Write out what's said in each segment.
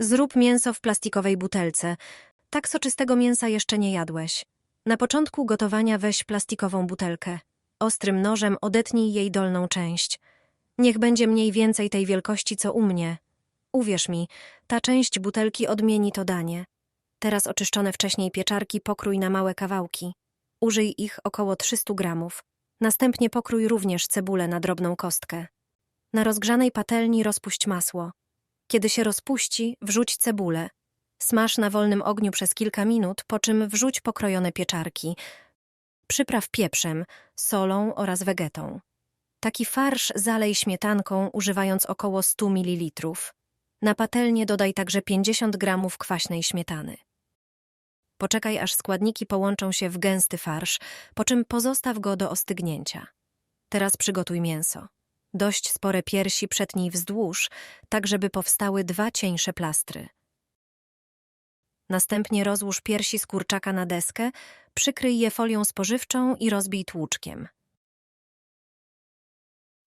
Zrób mięso w plastikowej butelce. Tak soczystego mięsa jeszcze nie jadłeś. Na początku gotowania weź plastikową butelkę. Ostrym nożem odetnij jej dolną część. Niech będzie mniej więcej tej wielkości, co u mnie. Uwierz mi, ta część butelki odmieni to danie. Teraz oczyszczone wcześniej pieczarki pokrój na małe kawałki. Użyj ich około 300 gramów. Następnie pokrój również cebulę na drobną kostkę. Na rozgrzanej patelni rozpuść masło. Kiedy się rozpuści, wrzuć cebulę. Smaż na wolnym ogniu przez kilka minut, po czym wrzuć pokrojone pieczarki. Przypraw pieprzem, solą oraz wegetą. Taki farsz zalej śmietanką, używając około 100 ml. Na patelnię dodaj także 50 gramów kwaśnej śmietany. Poczekaj, aż składniki połączą się w gęsty farsz, po czym pozostaw go do ostygnięcia. Teraz przygotuj mięso. Dość spore piersi przetnij wzdłuż, tak żeby powstały dwa cieńsze plastry. Następnie rozłóż piersi z kurczaka na deskę, przykryj je folią spożywczą i rozbij tłuczkiem.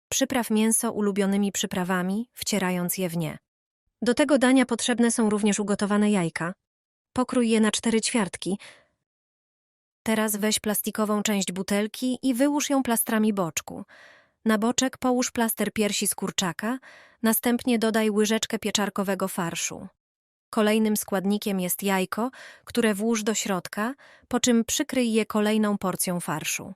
Przypraw mięso ulubionymi przyprawami, wcierając je w nie. Do tego dania potrzebne są również ugotowane jajka. Pokrój je na cztery ćwiartki. Teraz weź plastikową część butelki i wyłóż ją plastrami boczku. Na boczek połóż plaster piersi z kurczaka, następnie dodaj łyżeczkę pieczarkowego farszu. Kolejnym składnikiem jest jajko, które włóż do środka, po czym przykryj je kolejną porcją farszu.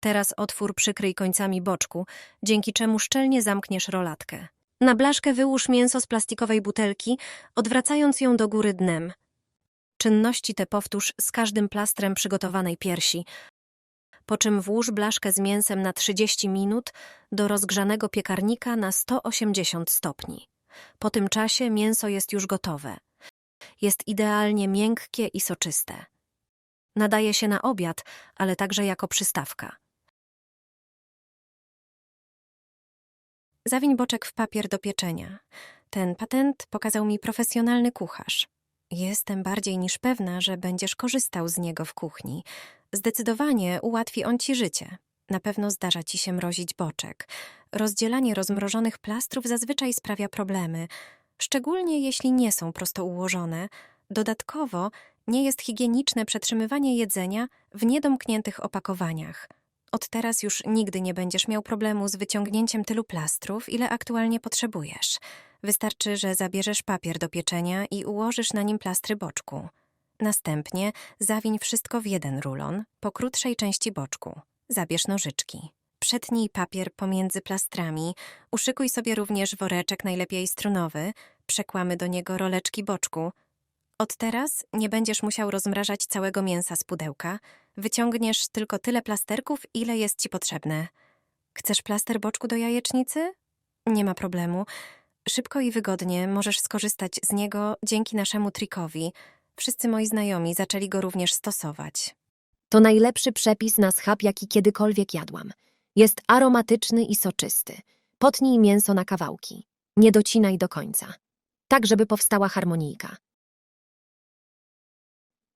Teraz otwór przykryj końcami boczku, dzięki czemu szczelnie zamkniesz rolatkę. Na blaszkę wyłóż mięso z plastikowej butelki, odwracając ją do góry dnem. Czynności te powtórz z każdym plastrem przygotowanej piersi, po czym włóż blaszkę z mięsem na 30 minut do rozgrzanego piekarnika na 180 stopni. Po tym czasie mięso jest już gotowe. Jest idealnie miękkie i soczyste. Nadaje się na obiad, ale także jako przystawka. Zawiń boczek w papier do pieczenia. Ten patent pokazał mi profesjonalny kucharz. Jestem bardziej niż pewna, że będziesz korzystał z niego w kuchni. Zdecydowanie ułatwi on ci życie. Na pewno zdarza ci się mrozić boczek. Rozdzielanie rozmrożonych plastrów zazwyczaj sprawia problemy, szczególnie jeśli nie są prosto ułożone. Dodatkowo nie jest higieniczne przetrzymywanie jedzenia w niedomkniętych opakowaniach. Od teraz już nigdy nie będziesz miał problemu z wyciągnięciem tylu plastrów, ile aktualnie potrzebujesz. Wystarczy, że zabierzesz papier do pieczenia i ułożysz na nim plastry boczku. Następnie zawiń wszystko w jeden rulon, po krótszej części boczku. Zabierz nożyczki. Przetnij papier pomiędzy plastrami, uszykuj sobie również woreczek najlepiej strunowy, przekłamy do niego roleczki boczku. Od teraz nie będziesz musiał rozmrażać całego mięsa z pudełka, wyciągniesz tylko tyle plasterków, ile jest ci potrzebne. Chcesz plaster boczku do jajecznicy? Nie ma problemu. Szybko i wygodnie możesz skorzystać z niego dzięki naszemu trikowi. Wszyscy moi znajomi zaczęli go również stosować. To najlepszy przepis na schab, jaki kiedykolwiek jadłam. Jest aromatyczny i soczysty. Potnij mięso na kawałki. Nie docinaj do końca. Tak, żeby powstała harmonijka.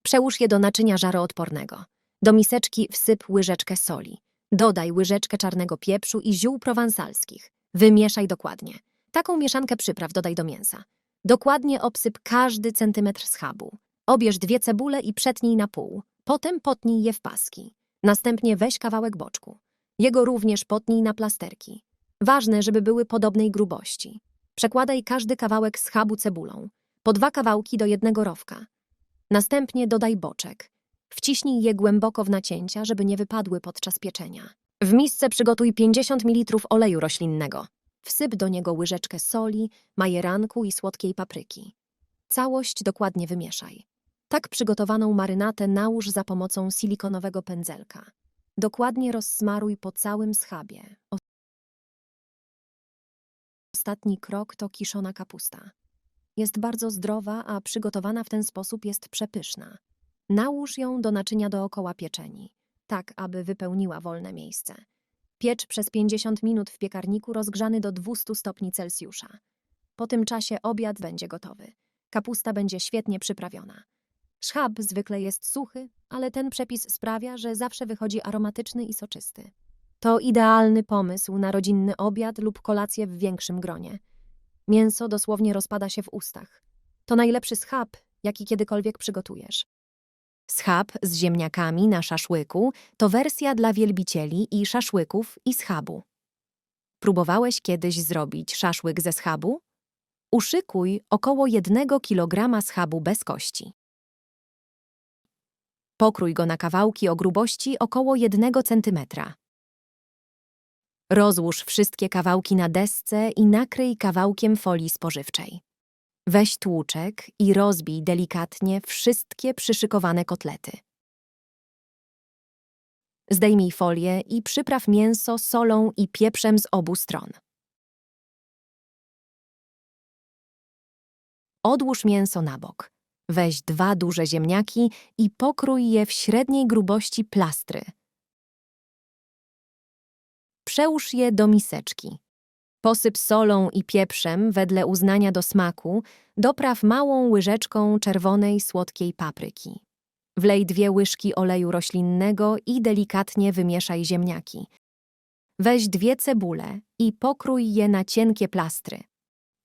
Przełóż je do naczynia żaroodpornego. Do miseczki wsyp łyżeczkę soli. Dodaj łyżeczkę czarnego pieprzu i ziół prowansalskich. Wymieszaj dokładnie. Taką mieszankę przypraw dodaj do mięsa. Dokładnie obsyp każdy centymetr schabu. Obierz dwie cebule i przetnij na pół. Potem potnij je w paski. Następnie weź kawałek boczku. Jego również potnij na plasterki. Ważne, żeby były podobnej grubości. Przekładaj każdy kawałek schabu cebulą. Po dwa kawałki do jednego rowka. Następnie dodaj boczek. Wciśnij je głęboko w nacięcia, żeby nie wypadły podczas pieczenia. W misce przygotuj 50 ml oleju roślinnego. Wsyp do niego łyżeczkę soli, majeranku i słodkiej papryki. Całość dokładnie wymieszaj. Tak przygotowaną marynatę nałóż za pomocą silikonowego pędzelka. Dokładnie rozsmaruj po całym schabie. Ostatni krok to kiszona kapusta. Jest bardzo zdrowa, a przygotowana w ten sposób jest przepyszna. Nałóż ją do naczynia dookoła pieczeni, tak aby wypełniła wolne miejsce. Piecz przez 50 minut w piekarniku rozgrzany do 200 stopni Celsjusza. Po tym czasie obiad będzie gotowy. Kapusta będzie świetnie przyprawiona. Szchab zwykle jest suchy, ale ten przepis sprawia, że zawsze wychodzi aromatyczny i soczysty. To idealny pomysł na rodzinny obiad lub kolację w większym gronie. Mięso dosłownie rozpada się w ustach. To najlepszy schab, jaki kiedykolwiek przygotujesz. Schab z ziemniakami na szaszłyku to wersja dla wielbicieli i szaszłyków i schabu. Próbowałeś kiedyś zrobić szaszłyk ze schabu? Uszykuj około 1 kg schabu bez kości. Pokrój go na kawałki o grubości około 1 cm. Rozłóż wszystkie kawałki na desce i nakryj kawałkiem folii spożywczej. Weź tłuczek i rozbij delikatnie wszystkie przyszykowane kotlety. Zdejmij folię i przypraw mięso solą i pieprzem z obu stron. Odłóż mięso na bok. Weź dwa duże ziemniaki i pokrój je w średniej grubości plastry. Przełóż je do miseczki. Posyp solą i pieprzem wedle uznania do smaku, dopraw małą łyżeczką czerwonej słodkiej papryki. Wlej dwie łyżki oleju roślinnego i delikatnie wymieszaj ziemniaki. Weź dwie cebule i pokrój je na cienkie plastry.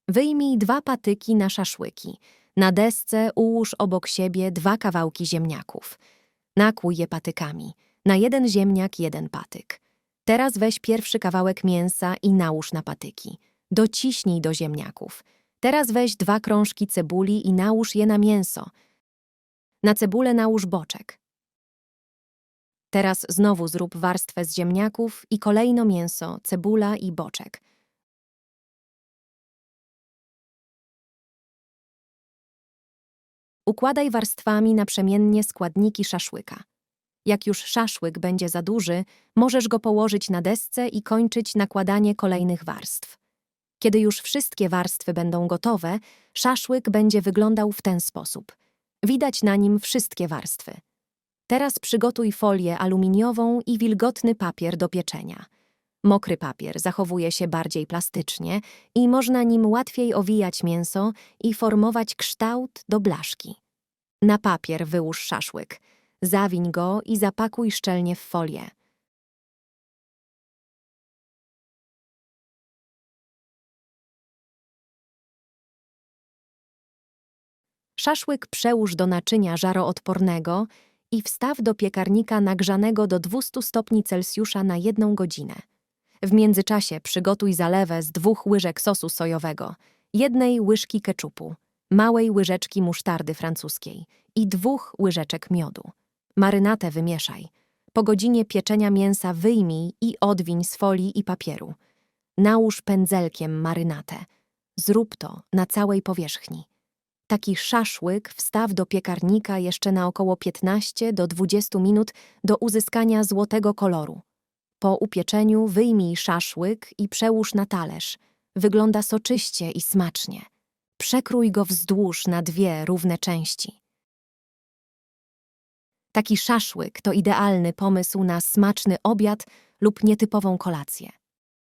Wyjmij dwa patyki na szaszłyki. Na desce ułóż obok siebie dwa kawałki ziemniaków. Nakłuj je patykami. Na jeden ziemniak jeden patyk. Teraz weź pierwszy kawałek mięsa i nałóż na patyki. Dociśnij do ziemniaków. Teraz weź dwa krążki cebuli i nałóż je na mięso. Na cebulę nałóż boczek. Teraz znowu zrób warstwę z ziemniaków i kolejno mięso, cebula i boczek. Układaj warstwami naprzemiennie składniki szaszłyka. Jak już szaszłyk będzie za duży, możesz go położyć na desce i kończyć nakładanie kolejnych warstw. Kiedy już wszystkie warstwy będą gotowe, szaszłyk będzie wyglądał w ten sposób. Widać na nim wszystkie warstwy. Teraz przygotuj folię aluminiową i wilgotny papier do pieczenia. Mokry papier zachowuje się bardziej plastycznie i można nim łatwiej owijać mięso i formować kształt do blaszki. Na papier wyłóż szaszłyk. Zawiń go i zapakuj szczelnie w folię. Szaszłyk przełóż do naczynia żaroodpornego i wstaw do piekarnika nagrzanego do 200 stopni Celsjusza na jedną godzinę. W międzyczasie przygotuj zalewę z dwóch łyżek sosu sojowego, jednej łyżki keczupu, małej łyżeczki musztardy francuskiej i dwóch łyżeczek miodu. Marynatę wymieszaj. Po godzinie pieczenia mięsa wyjmij i odwiń z folii i papieru. Nałóż pędzelkiem marynatę. Zrób to na całej powierzchni. Taki szaszłyk wstaw do piekarnika jeszcze na około 15 do 20 minut do uzyskania złotego koloru. Po upieczeniu wyjmij szaszłyk i przełóż na talerz. Wygląda soczyście i smacznie. Przekrój go wzdłuż na dwie równe części. Taki szaszłyk to idealny pomysł na smaczny obiad lub nietypową kolację.